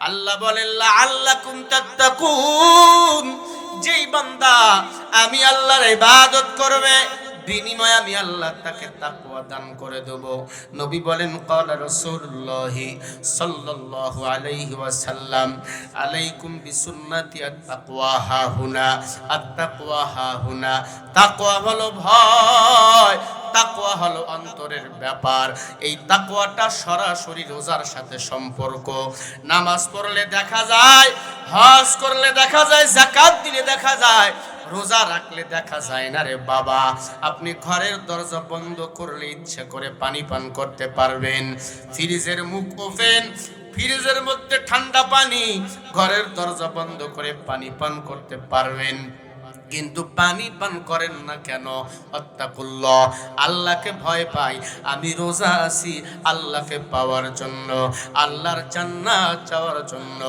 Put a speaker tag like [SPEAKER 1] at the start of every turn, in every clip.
[SPEAKER 1] আল্লাহ বলেন আল্লাহ যেই বান্দা আমি আল্লাহর ইবাদত করবে, বিনিময়ে আমি আল্লাহ তাকে তাকওয়া দান করে দেব। নবী বলেন, ক্বালা রাসূলুল্লাহ সাল্লাল্লাহু আলাইহি ওয়াসাল্লাম, আলাইকুম বিসুন্নতি আত-তাকওয়া হা হুনা আত-তাকওয়া হা হুনা তাকওয়া হলো ভয়। তাকওয়া হলো অন্তরের ব্যাপার। এই তাকওয়াটা সরাসরি রোজার সাথে সম্পর্ক। নামাজ পড়লে দেখা যায়, হজ করলে দেখা যায় জাকাত দিলে দেখা যায়, রোজা রাখলে দেখা যায় না রে বাবা। আপনি ঘরের দরজা বন্ধ করলে ইচ্ছে করে পানি পান করতে পারবেন। ফ্রিজের মুখ ওপেন, ফ্রিজের মধ্যে ঠান্ডা পানি, ঘরের দরজা বন্ধ করে পানি পান করতে পারবেন। কিন্তু পানি পান করেন না কেন? অত্তাকুল্লাহ আল্লাহকে ভয় পাই, আমি রোজা আসি আল্লাহকে পাওয়ার জন্য, আল্লাহর জান্নাত চাওয়ার জন্য।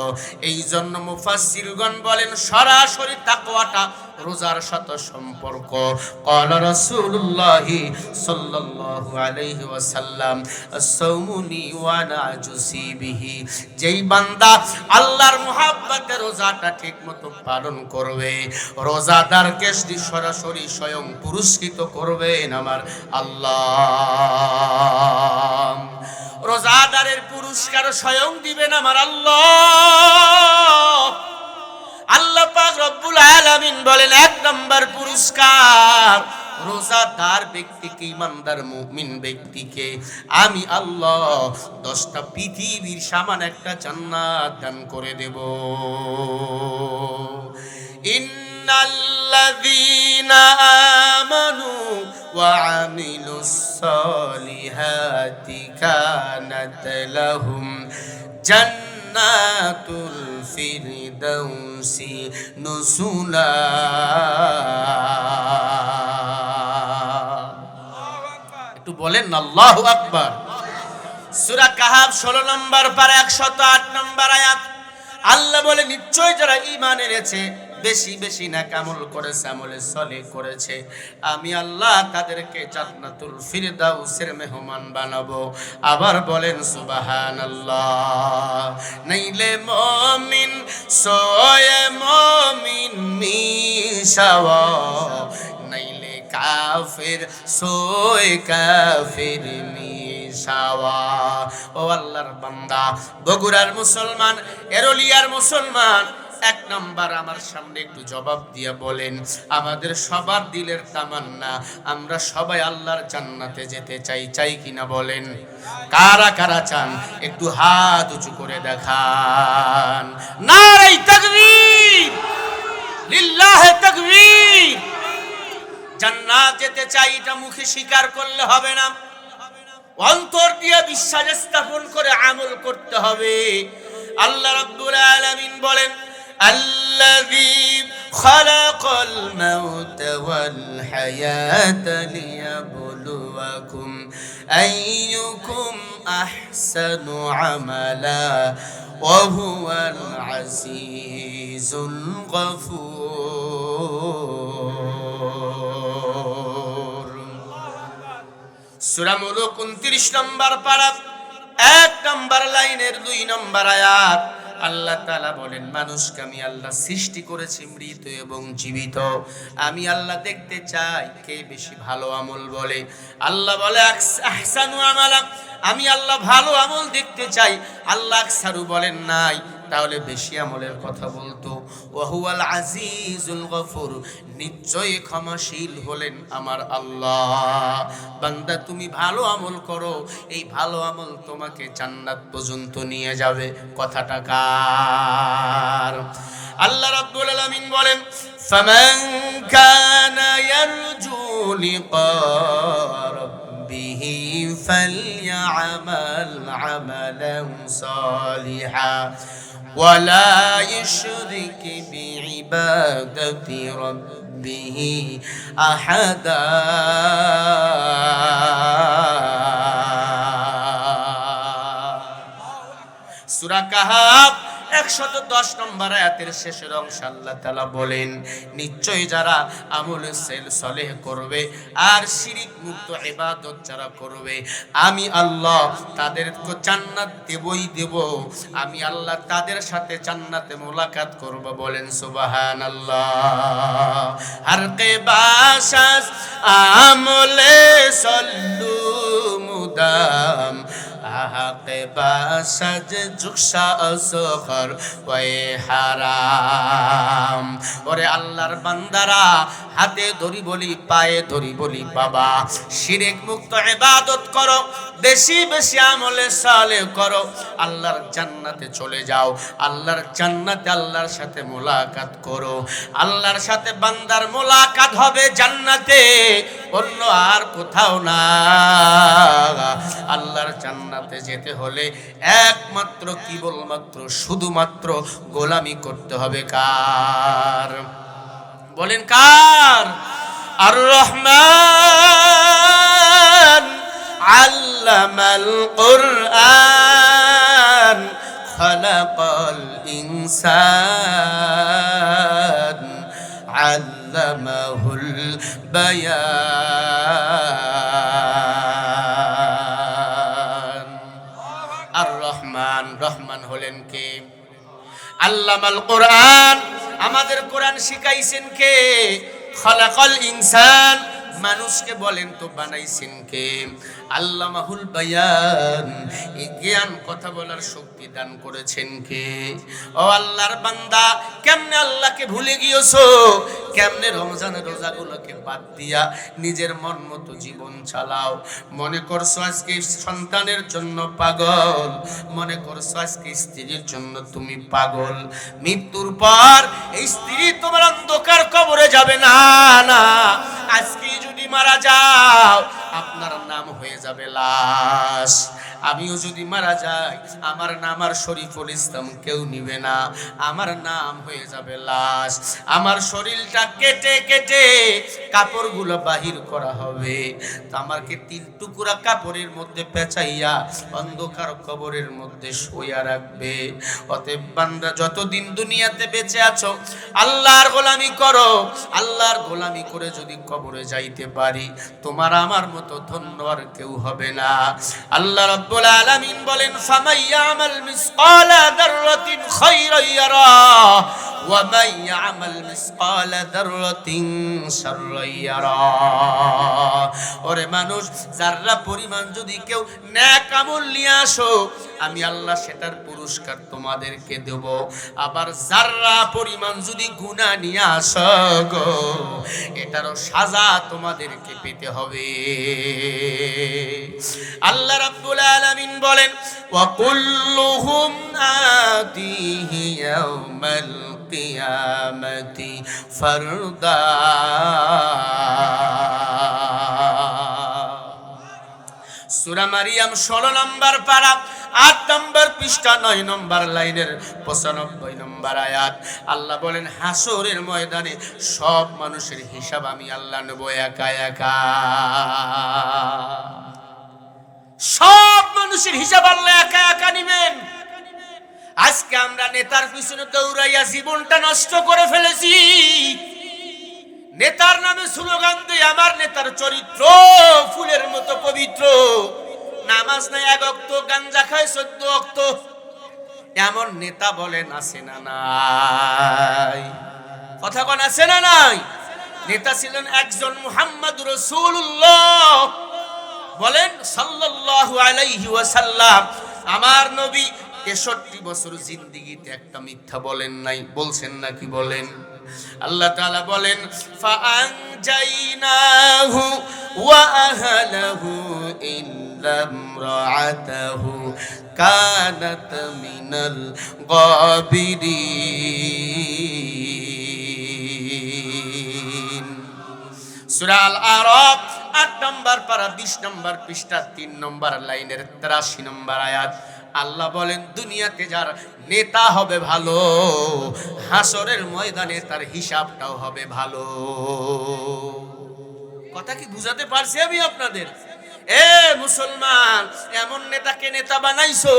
[SPEAKER 1] এই জন্য মুফাসসিরগণ বলেন, সরাসরি তাকওয়াটা রোজার সাথে সম্পর্ক। যেই বান্দা আল্লাহর মুহাব্বতে রোজাটা ঠিকমতো পালন করবে রোজাদারকে সরাসরি স্বয়ং পুরস্কৃত করবেন আমার আল্লাহ। রোজাদারের পুরস্কার স্বয়ং দিবেন আমার আল্লাহ। আল্লাহ পাক রব্বুল আলামিন বলেন, এক নম্বর পুরস্কার রোজাদার ব্যক্তিকে, ইমানদার মুমিন ব্যক্তিকে আমি আল্লাহ দশটা পৃথিবীর সামান একটা জান্নাত দান করে দেব। ইন্নাল্লাযীনা আমানু ওয়া আমিলুস সালিহাতি কানাত লাহুম জান্নাতুল ফিরদাউসি নুসুলা একটু বলেন আল্লাহ আকবর। সূরা কাহাব 16 নম্বর পারে একশত আট নম্বর আয়াত। আল্লাহ বলে নিশ্চয় যারা ইমান এনেছে বেশি বেশি না কামল করেছে, আমলে সলে করেছে। আমি আল্লাহ তাদেরকে জান্নাতুল ফিরদাউসের মেহমান বানাবো। আবার বলেন, সুবহানাল্লাহ। নাইলে মুমিন, সোয়ে মুমিন মিশাওয়া নাইলে কাফির, সোয়ে কাফির মিশাওয়া ও আল্লাহর বান্দা, বগুড়ার মুসলমান, এরলিয়ার মুসলমান এক নাম্বার আমার সামনে একটু জবাব দিয়ে বলেন, আমাদের সবার দিলের তামান্না, আমরা সবাই আল্লাহর জান্নাতে যেতে চাই চাই কিনা বলেন? কারা কারা চান? একটু হাত উঁচু করে দেখান। নারাই তাকবীর! লিল্লাহে তাকবীর! জান্নাত যেতে চাই, এটা মুখে স্বীকার করলে হবে না। অন্তর দিয়ে বিশ্বাস স্থাপন করে আমল করতে হবে। আল্লাহ রাব্বুল আলামিন বলেন الذي خلق الموت والحياة ليبلوكم أيكم أحسن عملا وهو العزيز الغفور সূরা মুলুক 29 নম্বর পারা এক নম্বর লাইনের দুই নম্বর আয়াত আল্লাহ তালা বলেন, মানুষকে আমি আল্লাহ সৃষ্টি করেছি, মৃত এবং জীবিত। আমি আল্লাহ দেখতে চাই কে বেশি ভালো আমল বলে। আল্লাহ বলে আহসানু আমালা আমি আল্লাহ ভালো আমল দেখতে চাই। আল্লাহ সারু বলেন, নাই। তাহলে বেশি আমলের কথা বলতো। ওয়াহুয়াল আজিজুল গফুর, নিশ্চয়ই ক্ষমাশীল হলেন আমার আল্লাহ। বান্দা, তুমি ভালো আমল করো, এই ভালো আমল তোমাকে জান্নাত পর্যন্ত নিয়ে যাবে। কথাটা কার? আল্লাহ রাব্বুল আলামিন বলেন, ফামান কানা ইয়ারজু লিকা به فليعمل عملا صالحا. ولا يشرك بعبادة ربه أحدا. سورة كهف. একশত দশ নম্বর আয়াতের শেষের অংশ আল্লাহ তালা বলেন, নিশ্চয়ই যারা আমল সেল সলেহ করবে আর শিরিক মুক্ত ইবাদত যারা করবে, আমি আল্লাহ তাদেরকে জান্নাত দেবই দেব, আমি আল্লাহ তাদের সাথে জান্নাতে মোলাকাত করব বলেন সুবাহান আল্লাহ আর কে বাসাস আমলে সল্লু মুদাম আহাকে বাসাজ জুকসা আসখর ওয়ে হারাম। ওরে আল্লাহর বান্দারা, হাতে ধরি বলি, পায়ে ধরি বলি, বাবা, শিরেক মুক্ত ইবাদত করো, বেশি বেশি আমলে সালে করো, আল্লাহর জান্নাতে চলে যাও, আল্লাহর জান্নাতে আল্লাহর সাথে মোলাকাত করো, আল্লাহর সাথে বান্দার মোলাকাত হবে জান্নাতে, অন্য আর কোথাও না। আল্লাহর জান্নাতে যেতে হলে একমাত্র, কেবলমাত্র শুধুমাত্র গোলামি করতে হবে কার? বলেন কার? আর রহমান আল্লামাল কুরআন খালাকাল ইনসান আল্লামাহুল বায়ান। আর রহমান রহমান হলেন কে? আল্লামাল কোরআন। আমাদের কোরআন শিখাইছেন কে? খলাকল ইনসান। মানুষকে বলেন তো বানাইছেন কে? আল্লামাহুল বায়ান, এই জ্ঞান কথা বলার শক্তি দান করেছেন কে? ও আল্লাহর বান্দা, কেমনে আল্লাহকে ভুলে গিয়েছো? কেমনে রমজানের রোজাগুলোকে বাদ দিয়া নিজের মন মতো জীবন চালাও? মনে করছ আজকে সন্তানের জন্য পাগল? মনে করছ আজকে স্ত্রীর জন্য তুমি পাগল? মৃত্যুর পর এই স্ত্রী তোমার অন্ধকার কবরে যাবে। না না, আজকে যদি মারা যাও, আপনার নাম হয়ে যাবে লাশ। আমিও যদি মারা যাই, আমার নাম আর শরীফুল ইসলাম কেউ নিবে না। আমার নাম হয়ে যাবে লাশ। আমার শরীরটা কেটে কেটে কাপড়গুলো বাহির করা হবে। তো আমাকে তিন টুকুরা কাপড়ের মধ্যে পেঁচাইয়া অন্ধকার কবরের মধ্যে শোয়া রাখবে। অতএব বান্দা, যতদিন দুনিয়াতে বেঁচে আছো, আল্লাহর গোলামি করো। আল্লাহর গোলামি করে যদি কবরে যাইতে পারি, তোমার আমার মতো ধন্য আর কেউ হবে না। আল্লাহ রব্বুল আলামিন বলেন ফামাইয়ামাল মিসকালা দাররাতিন খায়রান ইয়ারা ওয়া মাইয়ামাল মিসকালা দাররাতিন শাররান ইয়ারা ওরে মানুষ, যাররা পরিমাণ যদি কেউ ন্যাক আমল নিয়ে আসো, আমি আল্লাহ সেটার পুরস্কার তোমাদেরকে দেব। আবার যাররা পরিমাণ যদি গুনাহ নিয়ে আসো গো, এটারও সাজা তোমাদেরকে পেতে হবে। আল্লাহ রাব্বুল আলামিন বলেন, ওয়া কুল্লুহুম আতিহি ইয়াউমাল কিয়ামাতি ফারদা। সুরা মারিয়াম ষোলো নম্বর পারা, আট নম্বর পৃষ্ঠা, নয় নম্বর লাইনের পঁচানব্বই নম্বর আয়াত। আল্লাহ বলেন, হাসরের ময়দানে সব মানুষের হিসাব আমি আল্লাহ নেব একা একা। সব মানুষের হিসাব আল্লাহ একা একা নিবেন। আজকে আমরা নেতার পিছনে দৌড়াইয়া জীবনটা নষ্ট করে ফেলেছি। নেতার নামে স্লোগান দিয়ে আমার নেতার চরিত্র ফুলের মতো পবিত্র। নামাজ নাই এক অক্ত, গাঞ্জা খায় চোদ্দ অক্ত। এমন নেতা বলেন, আছে না নাই? কথা কোন, আছে না নাই? নেতা ছিলেন একজন মুহাম্মদ রসুল্লাহ বলেন, সাল্লাল্লাহু আলাইহি ওয়াসাল্লাম, আমার নবী তেষট্টি বছর জিন্দিগিতে একটা মিথ্যা বলেন নাই, বলছেন নাকি বলেন? আল্লাহ তাআলা বলেন, ফাআনজাইনাহু ওয়া আট নম্বর পারা, বিশ নম্বর পৃষ্ঠা, তিন নম্বর লাইনের তেরাশি নম্বর আয়াত আল্লাহ বলেন, দুনিয়াতে যার নেতা হবে ভালো, হাসরের ময়দানে তার হিসাবটাও হবে ভালো। কথা কি বুঝাতে পারছি আমি আপনাদের? এ মুসলমান, এমন নেতাকে নেতা বানাইছো,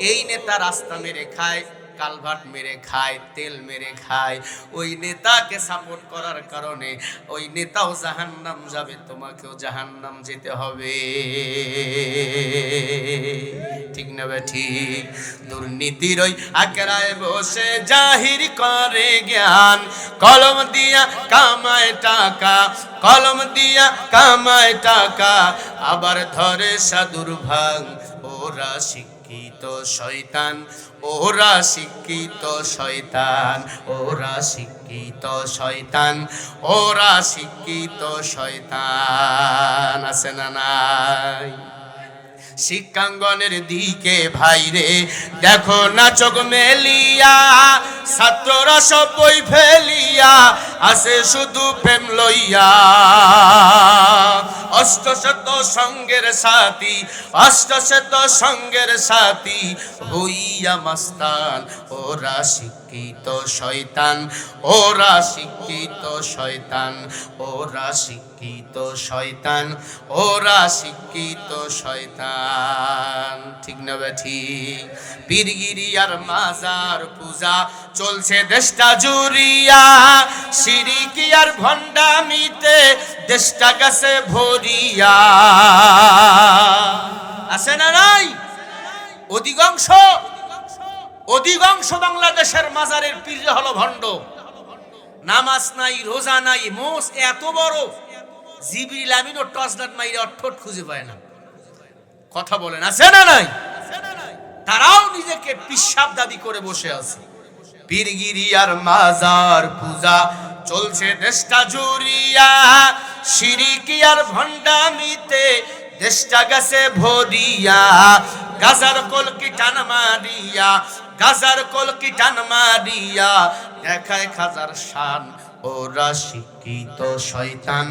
[SPEAKER 1] এই নেতা রাস্তা মেরে খায়। কালভার্ট মেরে খায়, তেল মেরে খায়। ওই নেতাকে সাপোর্ট করার কারণে ওই নেতাও জাহান্নাম যাবে, তোমাকেও জাহান্নাম যেতে হবে। ঠিক না ঠিক? দুর্নীতির ওই আকেরায় বসে জাহির করে জ্ঞান। কলম দিয়া কামায় টাকা, কলম দিয়া কামায় টাকা, আবার ধরে সাধুর ভাগ ওরা শিক্ষিত শয়তান ওরা শিক্ষিত শয়তান ওরা শিক্ষিত শয়তান ওরা শিক্ষিত শয়তান আছে না নাই? শিক্ষাঙ্গনের দিকে ভাইরে দেখো না চোখ মেলিয়া, ছাত্ররা সব বই ফেলিয়া, আসে শুধু প্রেম লইয়া। অষ্টশত সঙ্গের সাথী, অষ্টশত সঙ্গের সাথী, হইয়া মাস্তান, ওরা শিক্ষিত শয়তান, ওরা শিক্ষিত শয়তান, ওরা শিক্ষিত শয়তান, ওরা শিক্ষিত শয়তান। ঠিক না বে ঠিক? পীরগিরি আর মাজার পূজা চলছে দেশটা জুরিয়া সিরিকি আর ভণ্ডামিতে দেশটা গেছে ভরিয়া। আছে না নাই? অধিকাংশ অধিকাংশ বাংলাদেশের মাজারের পীর হলো ভণ্ড। নামাজ নাই, রোজা নাই, মোষ এত বড়। জিবরিল আমিনও টসলাট মাইরে অঠোট খুঁজে পায় না। কথা বলেন, আছে না নাই? তারাও নিজেকে পিসাব দাবি করে বসে আছে। পীরগিরি আর মাজার পূজা চলছে দেশটা জুরিয়া সিরিকি আর ভণ্ডামিতে দেশটা গেছে ভরিয়া, গাজার কলকি টান মারিয়া, গাজার কলকি টান মারিয়া। দেখায় খাজার শান, ওরা শিক্ষিত শয়তান,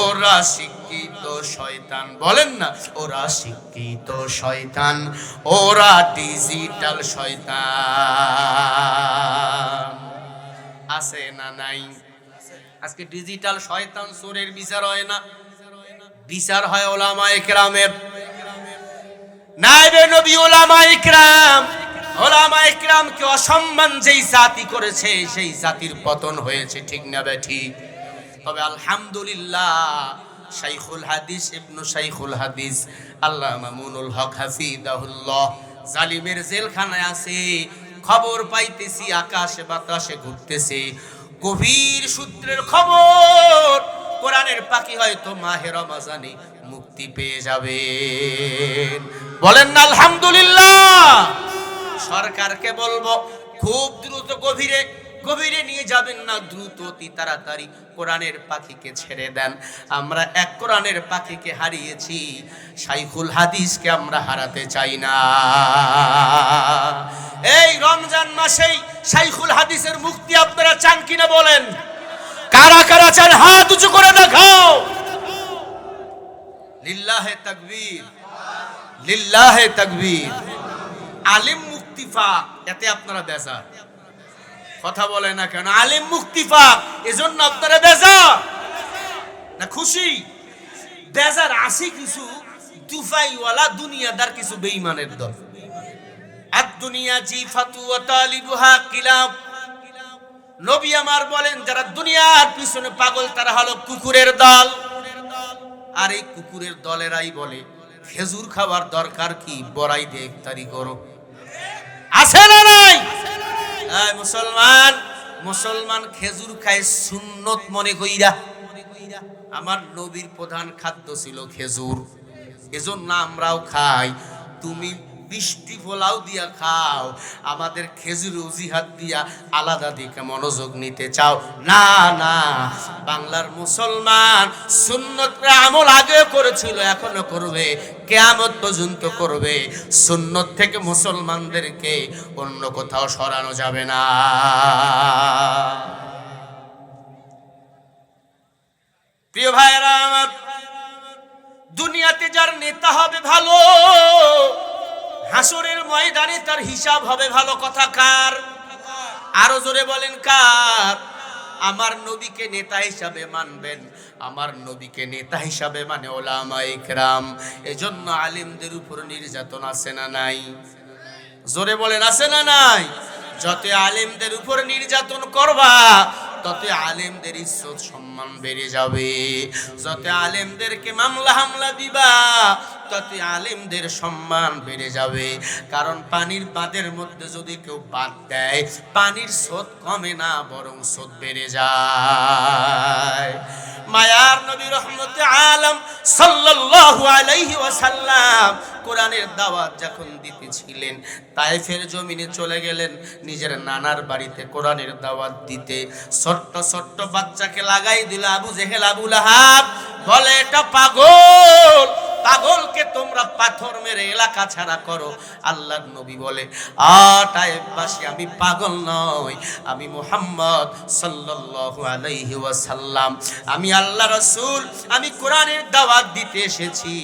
[SPEAKER 1] ওরা শিক্ষিত শয়তান। বলেন না, ওরা শিক্ষিত শয়তান, ওরা ডিজিটাল শয়তান। আছে না নাই? আজকে ডিজিটাল শয়তান চোরের বিচার হয় না। বিচার হয় ওলামা একরামের নাইবে নবী ওলামা ইকরাম ওলামা ইকরামকে অসম্মান যেই জাতি করেছে, সেই জাতির পতন হয়েছে, ঠিক না বে ঠিক? তবে আলহামদুলিল্লাহ, শাইখুল হাদিস ইবনু শাইখুল হাদিস আল্লাহ মামুনুল হক হাফিদাহুল্লাহ জালিমের জেলখানায় আছে, খবর পাইতেছি, আকাশে বাতাসে ঘুরতেছে, গভীর সূত্রের খবর পাখি হয়তো মাহে রমাজানে মুক্তি পেয়ে যাবে। বলেন না, আলহামদুলিল্লাহ। সরকারকে বলব, খুব দ্রুত গভীরে গভীরে নিয়ে যাবেন না, দ্রুত অতি তাড়াতাড়ি কোরআনের পাখিকে ছেড়ে দেন। আমরা এক কোরআনের পাখিকে হারিয়েছি, শাইখুল হাদিসকে আমরা হারাতে চাই না। এই রমজান মাসেই শাইখুল হাদিসের মুক্তি আপনারা চান কিনা বলেন? কারা কারা চান হাত উঁচু করে দেখাও। লিল্লাহে তাকবীর। লিল্লাহে তাকবীর। আলিম মুক্তি পাক এতে আপনারা বেজার। কথা বলে না কেন? আলিম মুক্তি পাক এজন্য আপনারা বেজার। না খুশি? বেজার আসি কিছু তুফাইওয়ালা দুনিয়াদার কিছু বেঈমানের দল। আর দুনিয়া জি ফাতু তালিবুহা কিলাব নবী আমার বলেন, যারা দুনিয়ার পিছনে পাগল, তারা হলো কুকুরের দল। আর এই কুকুরের দলেরাই বলে, খেজুর খাবার দরকার কি? বড়াই দিয়ে ইফতারি করো। আছে না নাই? মুসলমান মুসলমান খেজুর খায় সুন্নত মনে কইরা। আমার নবীর প্রধান খাদ্য ছিল খেজুর। এজন্য আমরাও খাই। তুমি বৃষ্টি ফোলাও দিয়া খাও। আমাদের খেজুর অজিহাত দিয়া আলাদা দিকে মনোযোগ নিতে চাও। না না, বাংলার মুসলমান সুন্নত আমল আগে করেছিল, এখনও করবে, কেয়ামত পর্যন্ত করবে। সুন্নত থেকে মুসলমানদেরকে অন্য কোথাও সরানো যাবে না। প্রিয় ভাইয়েরা আমার, দুনিয়াতে যার নেতা হবে ভালো হাসরের ময়দানে তার হিসাব হবে ভালো কথা কার? আরও জোরে বলেন কার? আমার নবীকে নেতা হিসাবে মানবেন, আমার নবীকে নেতা হিসাবে মানে ওলামা ইকরাম এজন্য আলিমদের উপর নির্যাতন আছে না নাই? জোরে বলেন, আছে না নাই? যত আলেমদের উপর নির্যাতন করবা, তত আলেমদের ইজ্জত সম্মান বেড়ে যাবে। যত আলেমদেরকে মামলা হামলা দিবা তত আলেমদের সম্মান বেড়ে যাবে। কারণ পানির বাঁধের মধ্যে যদি কেউ বাদ দেয়, পানির স্রোত কমে না, বরং স্রোত বেড়ে যায়। মায়ার নবী রহমতে আলম সাল্লাল্লাহু আলাইহি ওয়াসাল্লাম কোরআনের দাওয়াত যখন দিতেছিলেন তায়েফের জমিনে চলে গেলেন, নিজের নানার বাড়িতে কোরআনের দাওয়াত দিতে। ছোট্ট ছোট্ট বাচ্চাকে লাগাই দিল আবু জেহেল, আবু লাহাব, বলে, এটা পাগল। পাগলকে তোমরা পাথর মেরে এলাকা ছাড়া করো। আল্লাহর নবী বলে আটাইবাসী আমি পাগল নই। আমি মুহাম্মদ সাল্লাল্লাহু আলাইহি ওয়াসাল্লাম। আমি আল্লাহ রাসূল, আমি কোরআনের দাওয়াত দিতে এসেছি।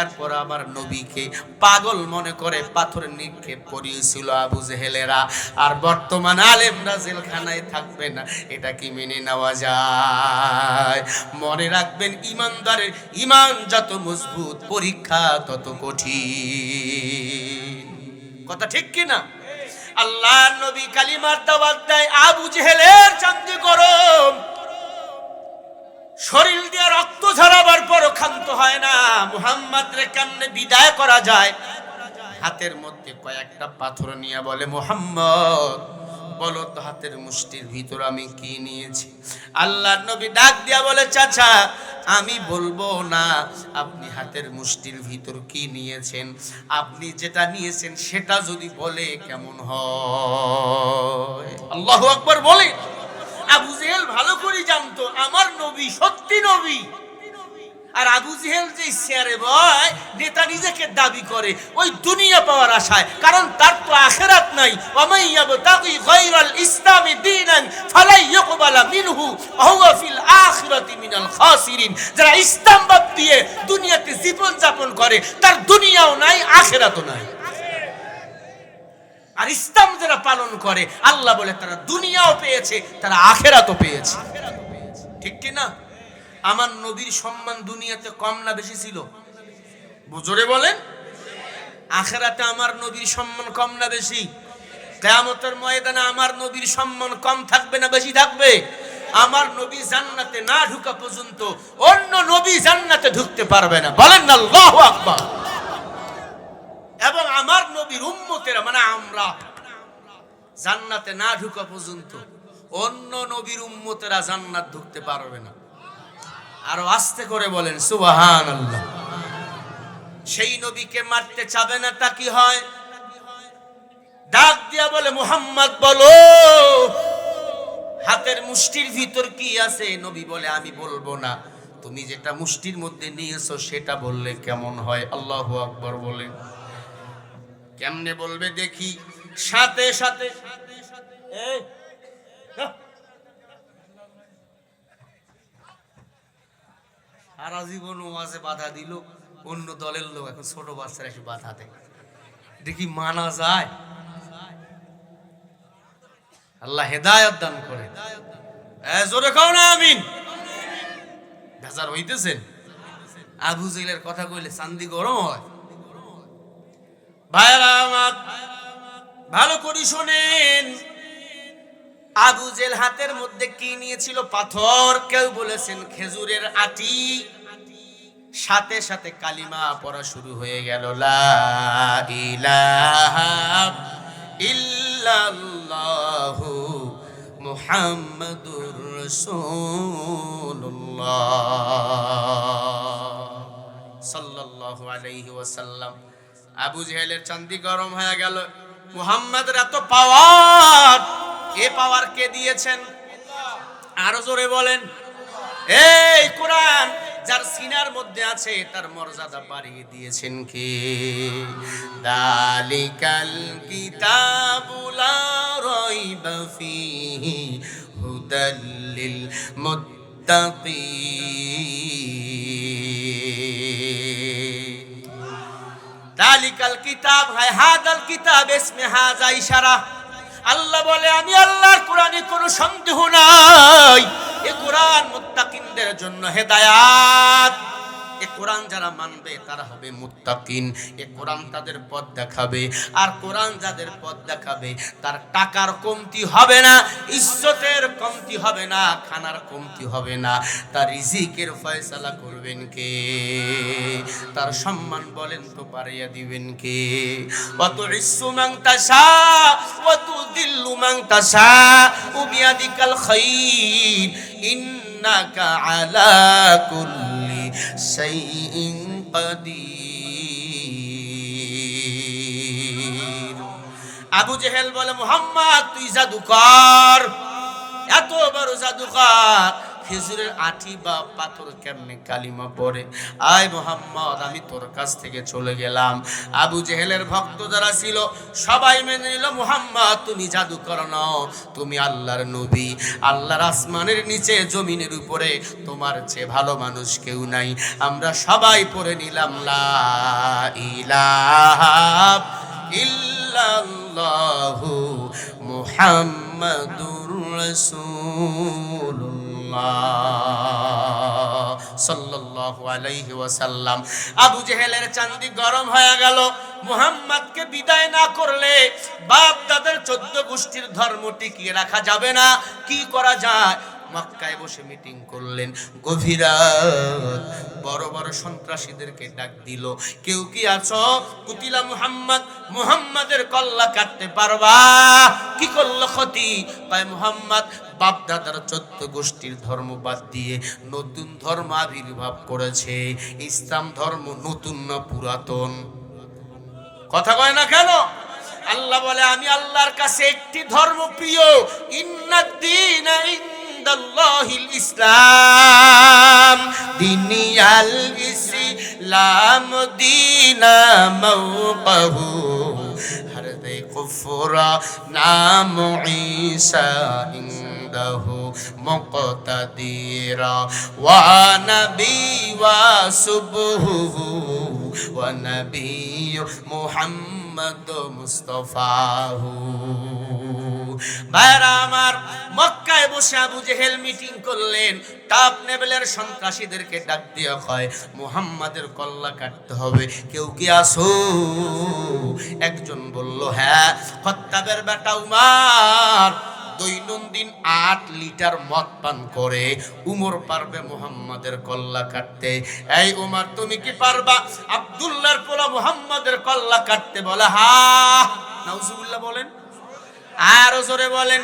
[SPEAKER 1] এরপর আমার নবীকে পাগল মনে করে পাথর নিক্ষেপ করিয়েছিল আবু জেহেলেরা। আর বর্তমান আলেমরা জেলখানায় থাকবে না, এটা কি মেনে নেওয়া যায়? মনে রাখবেন, ইমানদারের ইমান যত মজবুত পরীক্ষা তত কঠিন। কথা ঠিক কি না আল্লাহ নবী কালিমার দাওয়াত দেয়, আবু জেহেলের চান্দি গরম। শরীর দিয়ে রক্ত ঝরাবার পরও ক্ষান্ত হয় না। মুহাম্মদ রে কেমনে বিদায় করা যায়। হাতের মধ্যে কয়েকটা পাথর নিয়ে বলে, মুহাম্মদ বলো তো হাতের মুষ্টির ভিতর আমি কি নিয়েছি? আল্লাহ নবী ডাক দিয়া বলে, চাচা, আমি বলব না, আপনি হাতের মুষ্টির ভিতর কি নিয়েছেন? আপনি যেটা নিয়েছেন সেটা যদি বলে কেমন হয়? আল্লাহু আকবার বলে, আবু জেহেল ভালো করে জানতো, আমার নবী সত্যি নবী। আর আবু জেহেল যে শেয়ারে বয়, নেতা নিজেকে দাবি করে, ওই দুনিয়া পাওয়ার আশায়। কারণ তার তো আখেরাত নাই। ওমাইয়া তাকি গায়রাল ইসলামি দীনান ফালাই ইকবালা মিনহু ওয়া ফিল আখিরাতি মিনাল খাসিরিন। যারা ইসলাম বাদ দিয়ে দুনিয়াতে জীবন যাপন করে, তার দুনিয়াও নাই, আখেরাতও নাই। আর ইসলাম যারা পালন করে, আল্লাহ বলে তারা দুনিয়াও পেয়েছে, তারা আখেরাতও পেয়েছে। ঠিক কি না আমার নবীর সম্মান দুনিয়াতে কম না বেশি ছিল? বুজরে বলেন। আখেরাতে আমার নবীর সম্মান কম না বেশি? কেয়ামতের ময়দানে আমার নবীর সম্মান কম থাকবে না বেশি থাকবে? আমার নবী জান্নাতে না ঢুকা পর্যন্ত অন্য নবী জান্নাতে ঢুকতে পারবে না। বলেন না, আল্লাহু আকবার। এবং আমার নবীর উম্মতেরা মানে আমরা, জান্নাতে না ঢুকা পর্যন্ত অন্য নবীর উম্মতেরা জান্নাত ঢুকতে পারবে না। আরও আস্তে করে বলেন সুবাহান আল্লাহ সেই নবীকে মারতে চাবে না তা কি হয়? ডাক দিয়া বলে মুহাম্মদ বলো। হাতের মুষ্টির ভিতর কি আছে? নবী বলে আমি বলব না। তুমি যেটা মুষ্টির মধ্যে নিয়েছো সেটা বললে কেমন হয়? আল্লাহ আকবর বলে কেমনে বলবে দেখি? সাথে সাথে। এই, যা। সারা জীবন ওয়াজে বাধা দিল, অন্য দলের লোক এখন ছোট বাচ্চারা এসে বাধা দেয়। দেখি মানা যায়? আল্লাহ হেদায়ত দান করে। জোরে খাও না, আমিন। বেজার হইতেছেন। আবু জেলের কথা কইলে চান্দি গরম হয়। ভাইরা আমার, ভালো করে শোনেন। আবু জেল হাতের মধ্যে কি নিয়েছিল পাথর? কেউ বলেছেন খেজুরের আটি। সাথে সাথে কালিমা পড়া শুরু হয়ে গেল ইল্লাল্লাহু আবু জেহেলের চান্দি গরম হয়ে গেল। মুহাম্মাদের এত পাওয়ার এ পাওয়ার কে দিয়েছেন? আরও জোরে বলেন। এই কোরআন, যার সিনার মধ্যে আছে, তার মর্যাদা বাড়িয়ে দিয়েছেন কে? দালিকাল কিতাবুলা রাইবা ফিহি হুদাল দালিকাল কিতাব হায়, হাদাল কিতাব, ইসমে হাজা ইশারা। আল্লাহ বলে আমি আল্লাহর কোরআনে কোনো সন্দেহ নাই। এ কোরআন মুত্তাকিনদের জন্য হেদায়াত। এ কোরআন যারা মানবে, তারা হবে মুত্তাকিন। এ কোরআন তাদের পথ দেখাবে। আর কোরআন যাদের পথ দেখাবে, তার টাকার কমতি হবে না, ইজ্জতের কমতি হবে না, খানার কমতি হবে না। তার রিজিকের ফয়সালা করবেন কে? তার সম্মান বলেন তো পারিয়া দিবেন কে? অত ইসু মাং তাসা অত দিল্লু মাং তাসা উবিয়াদিকাল খাইর ইন্নাকা আলা কুল্লি শাইইন قدير. আবু জেহেল বলে মোহাম্মদ তুই জাদুকর। এত বড় জাদুকর। খেজুরের আঠি বা পাথর কেমনে কালিমা পড়ে? আয় মোহাম্মদ, আমি তোর কাছ থেকে চলে গেলাম। আবু জেহেলের ভক্ত যারা ছিল, সবাই মেনে নিল, মোহাম্মদ, তুমি জাদুকর নও, তুমি আল্লাহর নবী। আল্লাহর আসমানের নিচে, জমিনের উপরে, তোমার চেয়ে ভালো মানুষ কেউ নাই। আমরা সবাই পড়ে নিলাম, লা ইলাহা ইল্লাল্লাহু মুহাম্মাদুর রাসূলুল্লাহ সাল্লাল্লাহু আলাইহি ওয়াসাল্লাম। আবু জেহেলের চান্দি গরম হয়ে গেল। মুহাম্মদকে বিদায় না করলে বাপ দাদার চোদ্দ গোষ্ঠীর ধর্ম টিকিয়ে রাখা যাবে না। কি করা যায়? মক্কায় বসে মিটিং করলেন। গভীর। বড় বড় সন্ত্রাসীদেরকে ডাক দিল। কেউ কি আছো? কুতিলা মুহাম্মদ, মুহাম্মাদের কল্লা কাটতে পারবা? কি করল ক্ষতি? কয় মুহাম্মদ বাপ দাদার চোদ্দ গোষ্ঠীর ধর্ম বাদ দিয়ে নতুন ধর্ম আবির্ভাব করেছে। ইসলাম ধর্ম নতুন না পুরাতন? কথা কয় না কেন? আল্লাহ বলে, আমি আল্লাহর কাছে একটি ধর্ম প্রিয়। ইন্নাদ্দিন ইনদাল্লাহিল ইসলাম। ইসলাম দিনা মাওকাহু হর দে কুফরা নাম ঈসা ইনদাহু মুqtadira ওয়া নবী ওয়া সুবহু ওয়া মুস্তফা হু ভাইরা আমার মক্কায় বসে আবু জেহেল মিটিং করলেন টপ লেভেলের সন্ত্রাসীদেরকে ডাক দেওয়া হয় মুহাম্মাদের কল্লা কাটতে হবে, কেউ কি আসো? একজন বলল হ্যাঁ হত্যাবের বেটা উমার দৈনন্দিন আট লিটার মদ পান করে উমর পারবে মোহাম্মদের কল্লা কাটতে। এই উমার, তুমি কি পারবা আব্দুল্লাহর পোলা মোহাম্মদের কল্লা কাটতে বলে? হা, নাউজুবুল্লাহ বলেন। আরও জোরে বলেন।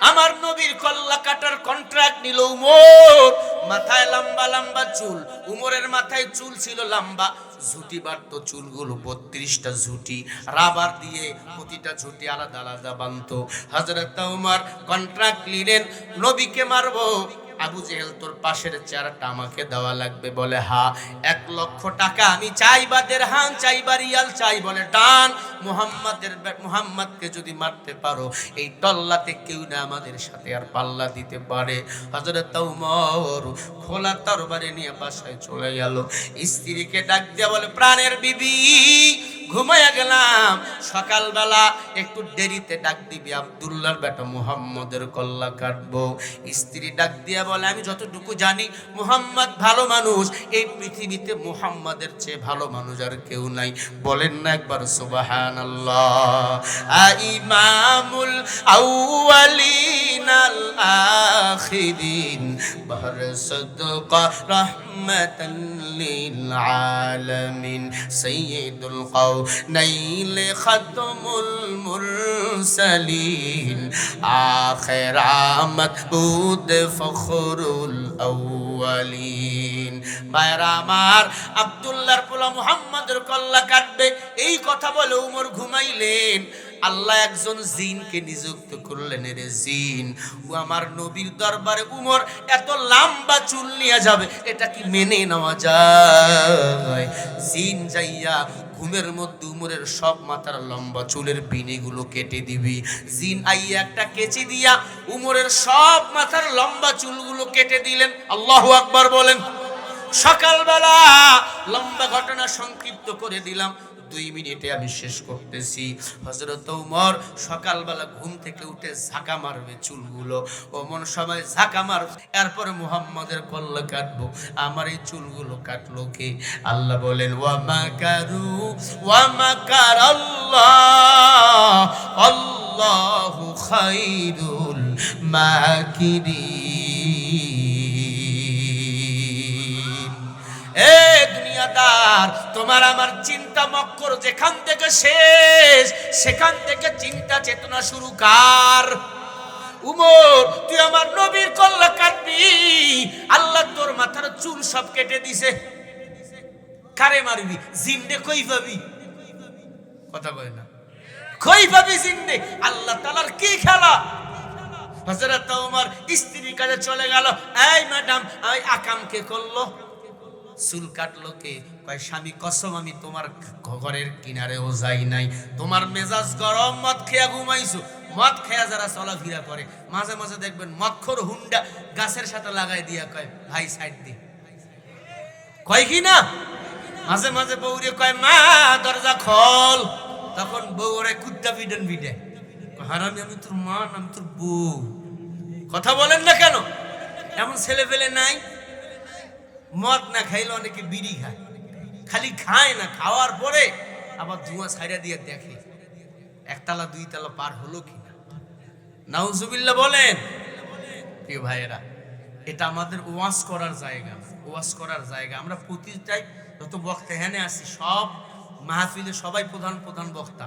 [SPEAKER 1] আমার নবীর কল্লা কাটার কন্ট্রাক্ট নিল উমর। মাথায় লম্বা লম্বা চুল। উমরের মাথায় চুল ছিল লম্বা। ঝুটি বাড়তো চুলগুলো, বত্রিশটা ঝুটি। রাবার দিয়ে প্রতিটা ঝুটি আলাদা আলাদা বানতো হাজরত উমর কন্ট্রাক্ট নিলেন, নবীকে মারবো। আবু জেহেল, তোর পাশের চেয়ারটা আমাকে দেওয়া লাগবে। বলে, হা, এক লক্ষ টাকা আমি চাই বা দেড়হান চাই, বা রিয়াল চাই। বলে, ডান, মুহাম্মাদের মুহাম্মাদকে যদি মারতে পারো, এই টল্লাতে কেউ না আমাদের সাথে আর পাল্লা দিতে পারে। হজরত উমর খোলা তরবারে নিয়ে বাসায় চলে গেল। স্ত্রীকে ডাক দিয়া বলে, প্রাণের বিবি, ঘুমাইয়া গেলাম। সকালবেলা একটু দেরিতে ডাক দিবি, আব্দুল্লাহর বেটা মুহাম্মদের কল্লা কাটবো। স্ত্রী ডাক দিয়া বলে, আমি যতটুকু জানি, মুহাম্মদ ভালো মানুষ। এই পৃথিবীতে মুহাম্মাদের চেয়ে ভালো মানুষ আর কেউ নাই। বলেন না একবার, সুবহানাল্লাহ। আ ইমামুল আউয়ালিন আল আখিরিন। বহর সদকা রহমাতান লিল আলামিন। সাইয়্যিদুল কাউনাইন খাতমুল মুরসালিন। আখির ফখরুল আউয়ালিন। ভাইরা আমার, আব্দুল্লাহর পোলা মুহাম্মাদের কল্লা কাটবে, এই কথা বলে উমর ঘুমাইলেন। আল্লাহ একজন জিনকে নিযুক্ত করলেন রে জিন। ও আমার নবীর দরবারে উমর, এত লম্বা চুল নিয়ে যাবে, এটা কি মেনে নেওয়া যায়? জিন যাইয়া ঘুমের মধ্যে উমরের সব মাথার লম্বা চুলের বিনিগুলো কেটে দিবি। জিন আই একটা কেচি দিয়া উমরের সব মাথার লম্বা চুলগুলো কেটে দিলেন। আল্লাহ আকবার বলেন। সকালবেলা লম্বা ঘটনা সংক্ষিপ্ত করে দিলাম। দুই মিনিটে আমি শেষ করতেছি। হজরত উমর সকালবেলা ঘুম থেকে উঠে ঝাঁকা মারবে চুলগুলো। অমন সময় ঝাঁকা মার এরপরে মুহাম্মাদের কল্লা কাটবো। আমার এই চুলগুলো কাটলো কে? আল্লাহ বলেন ওয়ামা কারু ওয়ামা কার আল্লাহ আল্লাহু খাইরুল মাকিরিন। এ দুনিয়াদার, তোমার আমার চিন্তা মক্কর যেখান থেকে শেষ, সেখান থেকে চিন্তা চেতনা শুরু কার? উমর, তুই আমার নবীর কল্লা কাটবি। আল্লাহ তোর মাথার চুল সব কেটে দিছে। কারে মারবি? জিন্দে কই পাবি? কথা কয় না। কই পাবি জিন্দে? আল্লাহ তালার কি খেলা? হজরত ওমর স্ত্রীর কাছে চলে গেল। এই ম্যাডাম আকামকে করল। চুল কাটলো কে? কয়, স্বামী, কসম, আমি তোমার ঘরের কিনারেও যাই নাই। তোমার মেজাজ গরম, মদ খেয়া ঘুমাইছো। মদ খেয়া যারা চলাফেরা করে, মাঝে মাঝে দেখবেন মক্ষর হুন্ডা গাছের সাথে লাগাই দিয়া কয়, ভাই, সাইড দি। কয় কি না? মাঝে মাঝে বউরে কয়, মা, দরজা খোল। তখন বউরে কুদ্দা বিডেন বিডে হারামি, আমি তোর মা আমি তোর বউ। কথা বলেন না কেন? এমন ছেলে পেলে নাই? মদ না খাইলে অনেকে বিড়ি খায়। খালি খায় না, খাওয়ার পরে আবার ধোঁয়া ছাইরা দিয়ে দেখে একতলা দুই তলা পার হলো কিনা। নাউজুবিল্লাহ বলেন, প্রিয় ভাইয়েরা, এটা আমাদের ওয়াজ করার জায়গা, ওয়াজ করার জায়গা। আমরা প্রতিটাই যত বক্তা হেনে আসি সব মাহফিলে সবাই প্রধান প্রধান বক্তা।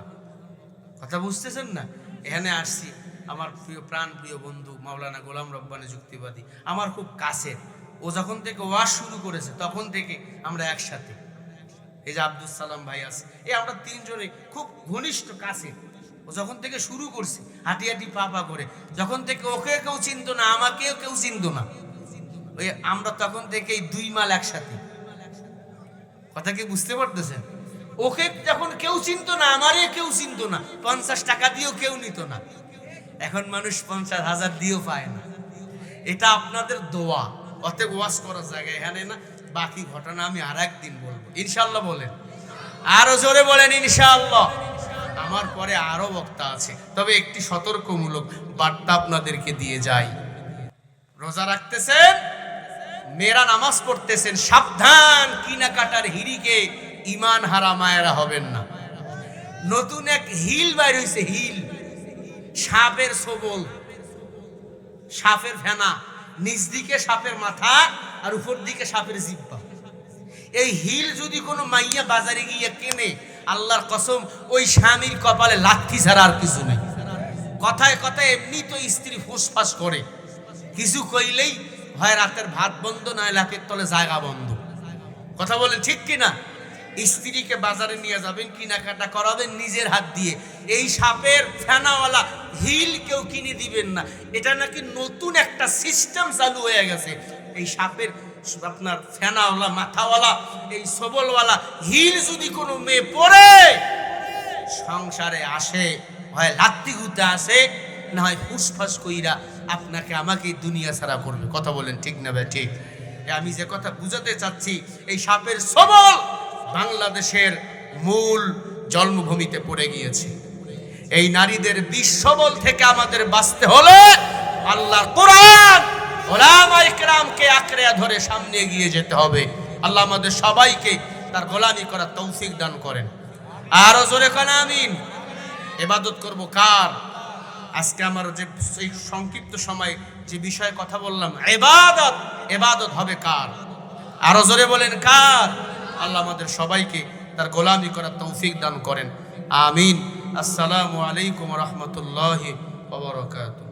[SPEAKER 1] কথা বুঝতেছেন না? এখানে আসছি, আমার প্রিয় প্রাণ প্রিয় বন্ধু মাওলানা গোলাম রব্বানি যুক্তিবাদী। আমার খুব কাছের। ও যখন থেকে ওয়াজ শুরু করেছে, তখন থেকে আমরা একসাথে। এই যে আব্দুল সালাম ভাই আছে এই আমরা তিনজনে খুব ঘনিষ্ঠ কাছে। ও যখন থেকে শুরু করছে, হাঁটি হাঁটি পা পা করে, যখন থেকে ওকে কেউ চিনতো না, আমাকেও কেউ চিনতো না। ওই আমরা তখন থেকেই দুই মাল একসাথে। কথা কি বুঝতে পারতেছেন? ওকে যখন কেউ চিনতো না, আমারে কেউ চিনতো না, পঞ্চাশ টাকা দিয়েও কেউ নিত না। এখন মানুষ পঞ্চাশ হাজার দিয়েও পায় না। এটা আপনাদের দোয়া। অতএব ওয়াশ করার জায়গা এখানে না, বাকি ঘটনা আমি আর একদিন বলব। ইনশাল্লাহ বলেন। আরও জোরে বলেন, ইনশাআল্লাহ। আমার পরে আরও বক্তা আছে। তবে একটি সতর্কমূলক বার্তা আপনাদেরকে দিয়ে যাই। রোজা রাখতেছেন, মেয়েরা নামাজ পড়তেছেন, সাবধান, কিনাকাটার হিরিকে ইমান হারা মায়েরা হবেন না। নতুন এক হিল বাইর হয়েছে হিল। সাপের সবল, সাপের ফেনা। নিচ দিকে সাপের মাথা আর উপর দিকে সাপের জিব্বা। এই হিল যদি কোনো মাইয়া বাজারে গিয়ে কেনে, আল্লাহর কসম, ওই স্বামীর কপালে লাথি ছাড়া আর কিছু নেই। কথায় কথায় এমনি তো স্ত্রী ফুসফাস করে। কিছু কইলেই হয় রাতের ভাত বন্ধ নয় লাখের তলে জায়গা বন্ধ। কথা বলেন ঠিক কিনা? স্ত্রীকে বাজারে নিয়ে যাবেন, কেনাকাটা করাবেন নিজের হাত দিয়ে। এই সাপের ফেনাওয়ালা হিল কেউ কিনে দিবেন না। এটা নাকি নতুন একটা সিস্টেম চালু হয়ে গেছে। এই সাপের আপনার ফেনাওয়ালা, মাথাওয়ালা, এই সবলওয়ালা হিল যদি কোনো মেয়ে পরে সংসারে আসে, হয় লাত্তি আসে, না হয় ফুসফাস কইরা আপনাকে আমাকে দুনিয়া ছাড়া করবে। কথা বলেন ঠিক না ভাই? ঠিক। আমি যে কথা বুঝাতে চাচ্ছি, এই সাপের সবল বাংলাদেশের মূল জন্মভূমিতে পড়ে গিয়েছে। এই নারীদের বিশ্ববল থেকে আমাদের বাঁচতে হলে আল্লাহর কোরআন ওলামা ইকরামকে আঁকড়ে ধরে সামনে এগিয়ে যেতে হবে। আল্লাহ আমাদের সবাইকে তার গোলামি করার তৌফিক দান করেন। আরও জোরে কেন, আমিন। এবাদত করব কার? আজকে আমার যে এই সংক্ষিপ্ত সময় যে বিষয়ে কথা বললাম, এবাদত এবাদত হবে কার? আরও জোরে বলেন, কার? আল্লাহ আমাদের সবাইকে তার গোলামি করার তৌফিক দান করেন। আমিন। আসসালামু আলাইকুম রহমতুল্লাহ ওবরাকাতুহ